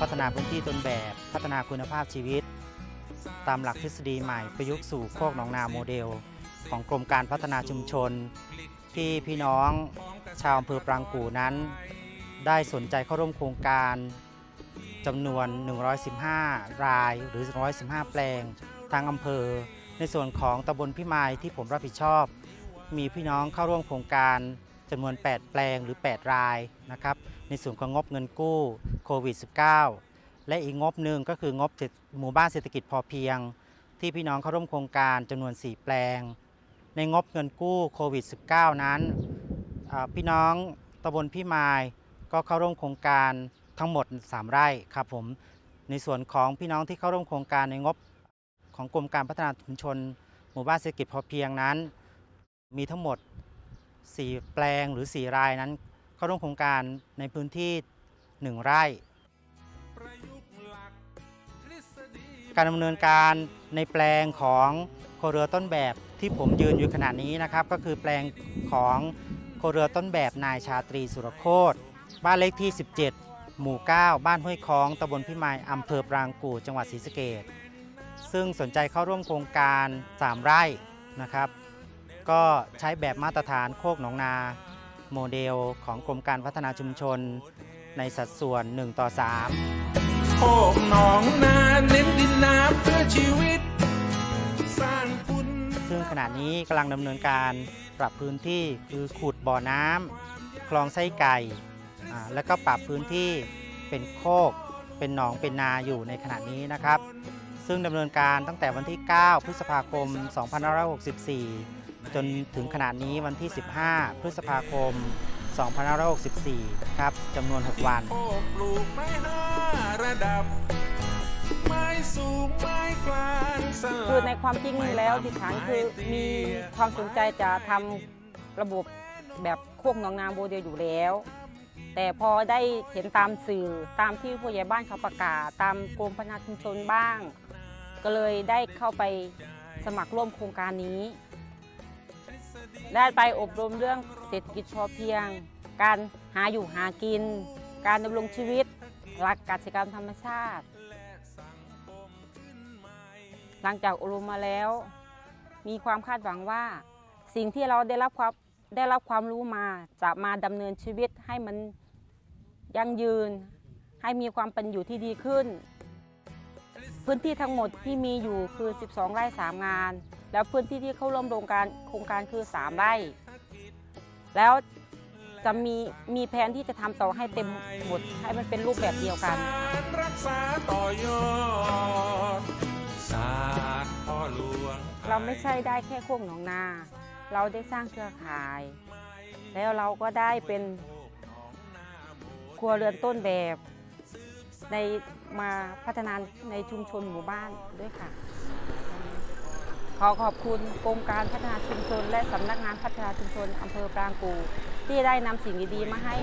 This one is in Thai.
พัฒนาพื้นที่ต้นแบบ พัฒนาคุณภาพชีวิต ตามหลักทฤษฎีใหม่ประยุกต์สู่โคกหนองนาโมเดล ของกรมการพัฒนาชุมชน ที่พี่น้องชาวอำเภอปรางกู่นั้น ได้สนใจเข้าร่วมโครงการจำนวน 115 รายหรือ 115 แปลงทางอำเภอ ในส่วนของตำบลพิมายที่ผมรับผิดชอบ มีพี่น้องเข้าร่วมโครงการ จำนวน 8 แปลงหรือ 8 รายนะครับในส่วนของงบเงินกู้โควิด -19 และอีกงบหนึ่งก็คืองบหมู่บ้านเศรษฐกิจพอเพียง ที่พี่น้องเข้าร่วมโครงการจำนวน 4 แปลง ในงบเงินกู้โควิด -19 นั้นพี่น้องตำบลพี่มายก็เข้าร่วมโครงการทั้งหมด 3 ไร่ครับผมในส่วนของพี่น้องที่เข้าร่วมโครงการในงบของกรมการพัฒนาชุมชน หมู่บ้านเศรษฐกิจพอเพียงนั้น มีทั้งหมด 4 แปลงหรือ 4 รายนั้น เข้าร่วมโครงการในพื้นที่ 1 ไร่ การดำเนินการในแปลงของโครัวต้นแบบที่ผมยืนอยู่ขณะนี้นะครับ ก็คือแปลงของโครัวต้นแบบนายชาตรีสุรโคตรบ้านเลขที่ 17 หมู่ 9 บ้านห้วยคล้องตำบลพิมายอำเภอปรางกู่จังหวัดศรีสะเกษซึ่งสนใจเข้าร่วมโครงการ 3 ไร่นะครับ ก็ใช้แบบมาตรฐานโคกหนองนาโมเดลของกรมการพัฒนาชุมชน ในสัดส่วน 1 ต่อ 3 โคกหนองนาเน้นดินน้ำเพื่อชีวิต สร้างคุณซึ่งขณะนี้กำลังดำเนินการปรับพื้นที่คือขุดบ่อน้ำคลองไส้ไก่ แล้วก็ปรับพื้นที่เป็นโคก เป็นหนองเป็นนาอยู่ในขณะนี้นะครับ ซึ่งดำเนินการตั้งแต่วันที่ 9 พฤษภาคม 2564 จนถึงขณะนี้วันที่ 15 พฤษภาคม 2564 ครับจำนวน 6 วันโคกปลูกไม้ห้าระดับ ไม้สูงไม้กลางสลับคือในความจริงแล้วดิฉันคือมีความสนใจจะทำระบบแบบโคกหนองนาโมเดลอยู่แล้ว แต่พอได้เห็นตามสื่อตามที่ผู้ใหญ่บ้านเขาประกาศ ตามกรมพัฒนาชุมชนบ้าง ก็เลยได้เข้าไปสมัครร่วมโครงการนี้ ได้ไปอบรมเรื่องเศรษฐกิจพอเพียง การหาอยู่หากิน การดำรงชีวิต หลักการจัดการมธรรมชาติ หลังจากอบรมมาแล้ว มีความคาดหวังว่า สิ่งที่เราได้รับความได้รับความรู้มาจะมาดำเนินชีวิตให้มันยั่งยืน ให้มีความเป็นอยู่ที่ดีขึ้น พื้นที่ทั้งหมดที่มีอยู่คือ 12 ไร่ 3 งาน แล้วพื้นที่ที่เข้าร่วมโครงการโครงการคือ 3 ไร่ แล้วจะมีมีแผนที่จะทำต่อให้เต็มหมดให้มันเป็นรูปแบบเดียวกันการรักษาต่อยอดศาสตร์พ่อหลวงเราไม่ใช่ได้แค่โคกหนองนา เราได้สร้างเครือข่าย แล้วเราก็ได้เป็นครัวเรือนต้นแบบ ในมาพัฒนาในชุมชนหมู่บ้านด้วยค่ะ ขอขอบคุณกรมการพัฒนาชุมชน และสำนักงานพัฒนาชุมชนอำเภอปรางกูที่ได้นำสิ่งดีๆมาให้